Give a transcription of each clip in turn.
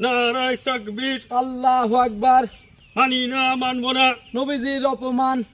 নারায় তাকবীর। আল্লাহ আকবার। মানি না মানবো না। নবীজির অপমান।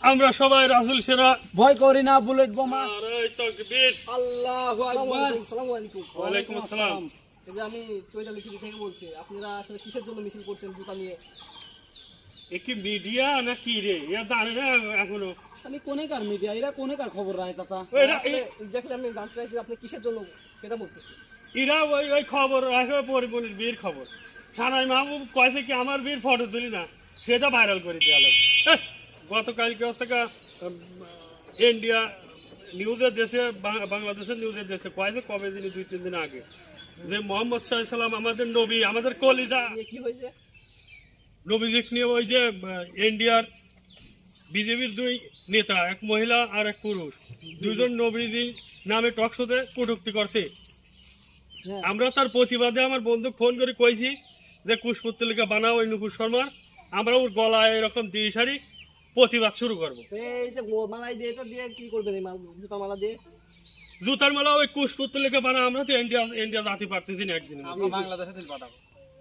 আমরা সবাই রাসুল সেরা। ভয় করি না বুলেট বোমা। নারায় তাকবীর। আল্লাহ আকবার। আসসালামু আলাইকুম ওয়ালাইকুম আসসালাম। এই যে আমি চৈতালি থেকে বলছি আপনারা আসলে কিসের জন্য মিছিল করছেন জুতা নিয়ে? মিডিয়া না কি রে? এ জানে না এখনও। আমি কোনেকার মিডিয়া? এরা কোনেকার খবর রায় তাতা এরা এ- দেখলে আমি জানতে চাইছি আপনি কিসের জন্য সেটা বলতেছি এরা ওই ওই খবর রাখবে পরিমণির বীর খবর। সানাই মাহবুব কয়েছে কি আমার বীর ফটো তুলি না সেটা ভাইরাল করে দেওয়া লোক গতকালকে হচ্ছে ইন্ডিয়া নিউজের দেশে বাংলাদেশের নিউজের দেশে কয়েছে কবে দিন দুই তিন দিন আগে যে মোহাম্মদ সাল্লাম আমাদের নবী আমাদের কলিজা। কি হয়েছে? নবীজিক নিয়ে ওই যে ইন্ডিয়ার বিজেপির দুই নেতা এক মহিলা আর এক পুরুষ। দুজন নবীজি নামে টক শোতে কটুক্তি করছে। আমরা তার প্রতিবাদে আমার বন্ধু ফোন করে কইছি যে কুশপুত্তলিকা বানাও ওই নুপুর শর্মা আমরা ওর গলায় এরকম দিয়ে সারি প্রতিবাদ শুরু করব। তো এই যে ও মালাই দিয়ে এটা দিয়ে কি করবেন এই মাল জুতা মালা জুতার মেলা ওই কুশপুত্তলিকা বানা আমরা তো ইন্ডিয়া ইন্ডিয়া জাতি পারতেছি না একদিন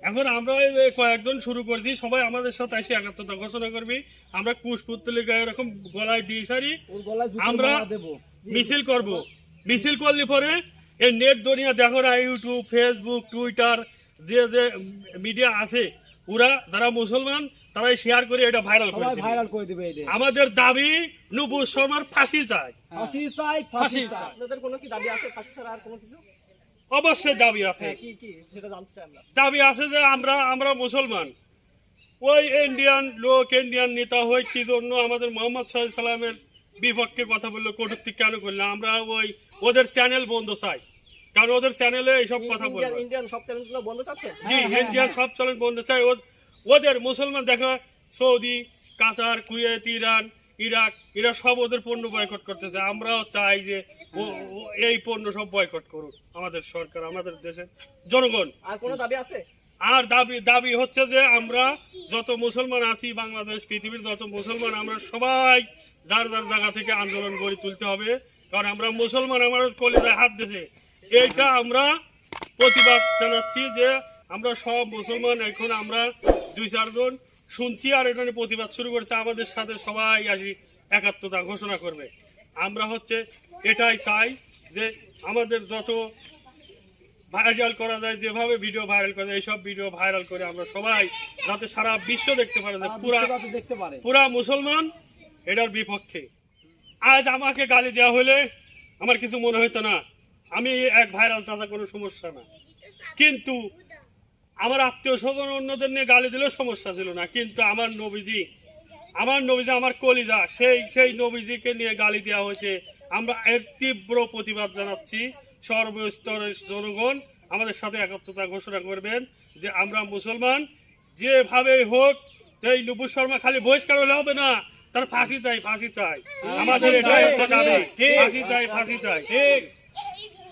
এখন আমরা কয়েকজন শুরু করেছি সবাই আমাদের সাথে এসে একাত্মতা ঘোষণা করবি। আমরা কুশপুত্তলিকা এরকম গলায় দিয়ে সারি ওর গলায় জুতো আমরা মিছিল করব। মিছিল করলে পরে এই নেট দুনিয়া দেখো না ইউটিউব ফেসবুক টুইটার যে যে মিডিয়া আছে ওরা যারা মুসলমান তারাই শেয়ার করে এটা ভাইরাল করে ভাইরাল করে দিবে আমাদের দাবি নুপুর শর্মার ফাঁসি চাই ফাঁসি চাই ফাঁসি চাই আপনাদের কোনো কি দাবি আছে? ফাঁসি ছাড়া আর কোনো কিছু? অবশ্যই দাবি আছে। হ্যাঁ কি কি? সেটা জানতে চাই আমরা। দাবি আছে যে আমরা আমরা মুসলমান। ওই ইন্ডিয়ান লোক ইন্ডিয়ান নেতা হয়ে কি জন্য আমাদের মোহাম্মদ সাহেব সালামের বিপক্ষে কথা বলল কটূক্তি কেন করল? আমরা ওই ওদের চ্যানেল বন্ধ চাই। কারণ ওদের চ্যানেলে এইসব কথা ইন্ডিয়ান ইন্ডিয়ান সব চ্যানেলগুলো বন্ধ চাচ্ছেন জি ইন্ডিয়ান সব চ্যানেল বন্ধ চাই। ওদের মুসলমান দেখা Saudi Qatar Kuwait Iran Iraq এরা সব ওদের পণ্য বয়কট করতেছে। আমরাও চাই যে এই পণ্য সব বয়কট করুক আমাদের সরকার আমাদের দেশের জনগণ। আর কোনো দাবি আছে? আর দাবি দাবি হচ্ছে যে আমরা যত মুসলমান আছি বাংলাদেশ পৃথিবীর যত মুসলমান আমরা সবাই যার যার জায়গা থেকে আন্দোলন গড়ে তুলতে হবে। কারণ আমরা মুসলমান আমার কলিজায় হাত দিছে। এইটা আমরা প্রতিবাদ জানাচ্ছি যে আমরা সব মুসলমান এখন আমরা দুই চারজন শুনছি আর এটা প্রতিবাদ শুরু করেছে। আমাদের সাথে সবাই আসি একাত্মতা ঘোষণা করবে। আমরা হচ্ছে এটাই চাই যে আমাদের যত ভাইরাল করা যায় যেভাবে ভিডিও ভাইরাল করা যায় এইসব ভিডিও ভাইরাল করে আমরা সবাই যাতে সারা বিশ্ব দেখতে পারে পুরা দেখতে পারে। পুরা মুসলমান এটার বিপক্ষে। আজ আমাকে গালি দেওয়া হলে আমার কিছু মনে হতো না। আমি এক ভাইরাল চাঁদা কোনো সমস্যা না। কিন্তু আমার আত্মীয় স্বজন অন্যদের নিয়ে গালি দিলেও সমস্যা ছিল না। কিন্তু আমার নবীজি আমার নবীজি আমার কলিদা সেই সেই নবীজিকে নিয়ে গালি দেওয়া হয়েছে। আমরা এর তীব্র প্রতিবাদ জানাচ্ছি। সর্বস্তরের জনগণ আমাদের সাথে একত্রতা ঘোষণা করবেন যে আমরা মুসলমান। যেভাবে হোক এই নুপুর শর্মা খালি বহিষ্কার হলে হবে না। তার ফাঁসি চাই ফাঁসি চাই। আমাদের এটাই ফাঁসি চাই ফাঁসি চাই।